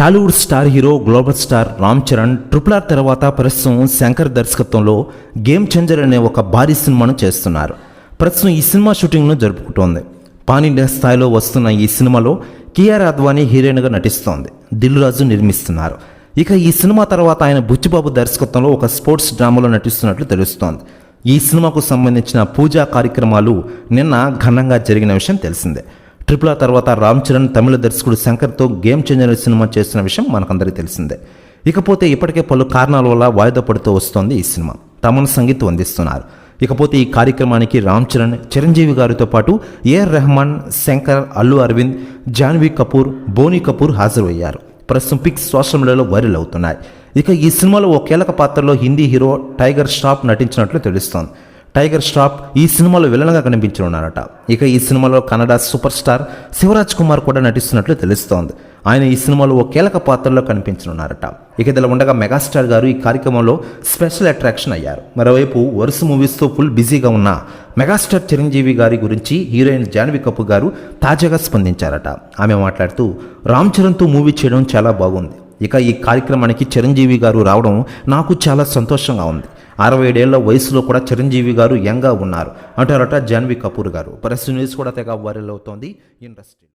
Tollywood star hero global star Ram Charan triple R తర్వాత ప్రస్తుతం శంకర్ దర్శకత్వంలో గేమ్ చేంజర్ అనే ఒక భారీ సినిమాను చేస్తున్నారు. ప్రస్తుతం ఈ సినిమా షూటింగ్ను జరుపుకుంటోంది. పాన్ ఇండియా స్థాయిలో వస్తున్న ఈ సినిమాలో కేఆర్ అద్వానీ హీరోయిన్గా నటిస్తోంది. దిల్ రాజు నిర్మిస్తున్నారు. ఇక ఈ సినిమా తర్వాత ఆయన బుచ్చిబాబు దర్శకత్వంలో ఒక స్పోర్ట్స్ డ్రామాలో నటిస్తున్నట్లు తెలుస్తోంది. ఈ సినిమాకు సంబంధించిన పూజా కార్యక్రమాలు నిన్న ఘనంగా జరిగిన విషయం తెలిసిందే. ట్రిపుల్ ఆ తర్వాత రామ్ చరణ్ తమిళ దర్శకుడు శంకర్తో గేమ్ చేంజర్ సినిమా చేస్తున్న విషయం మనకందరికీ తెలిసిందే. ఇకపోతే ఇప్పటికే పలు కారణాల వల్ల వాయిదా పడుతూ వస్తోంది ఈ సినిమా. తమన్ సంగీతం అందిస్తున్నారు. ఇకపోతే ఈ కార్యక్రమానికి రామ్ చరణ్ చిరంజీవి గారితో పాటు ఏఆర్ రెహమాన్ శంకర్ అల్లు అరవింద్ జాన్వీ కపూర్ బోనీ కపూర్ హాజరయ్యారు. ప్రస్తుతం పిక్స్ సోషల్ మీడియాలో వైరల్ అవుతున్నాయి. ఇక ఈ సినిమాలో ఓ కీలక పాత్రలో హిందీ హీరో టైగర్ షాప్ నటించినట్లు తెలుస్తోంది. టైగర్ ష్రాఫ్ ఈ సినిమాలో విలన్గా కనిపించనున్నారట. ఇక ఈ సినిమాలో కన్నడ సూపర్ స్టార్ శివరాజ్ కుమార్ కూడా నటిస్తున్నట్లు తెలుస్తోంది. ఆయన ఈ సినిమాలో ఓ కీలక పాత్రలో కనిపించనున్నారట. ఇక ఇదిలా ఉండగా మెగాస్టార్ గారు ఈ కార్యక్రమంలో స్పెషల్ అట్రాక్షన్ అయ్యారు. మరోవైపు వరుస మూవీస్తో ఫుల్ బిజీగా ఉన్న మెగాస్టార్ చిరంజీవి గారి గురించి హీరోయిన్ జాన్వి కపూర్ గారు తాజాగా స్పందించారట. ఆమె మాట్లాడుతూ రామ్ చరణ్తో మూవీ చేయడం చాలా బాగుంది. ఇక ఈ కార్యక్రమానికి చిరంజీవి గారు రావడం నాకు చాలా సంతోషంగా ఉంది. అరవై ఏడేళ్ళ వయసులో కూడా చిరంజీవి గారు యంగా ఉన్నారు. అంటారట జాన్వి కపూర్ గారు. ప్రెస్ న్యూస్ కూడా తెగ వైరల్ అవుతోంది. ఇండస్ట్రీ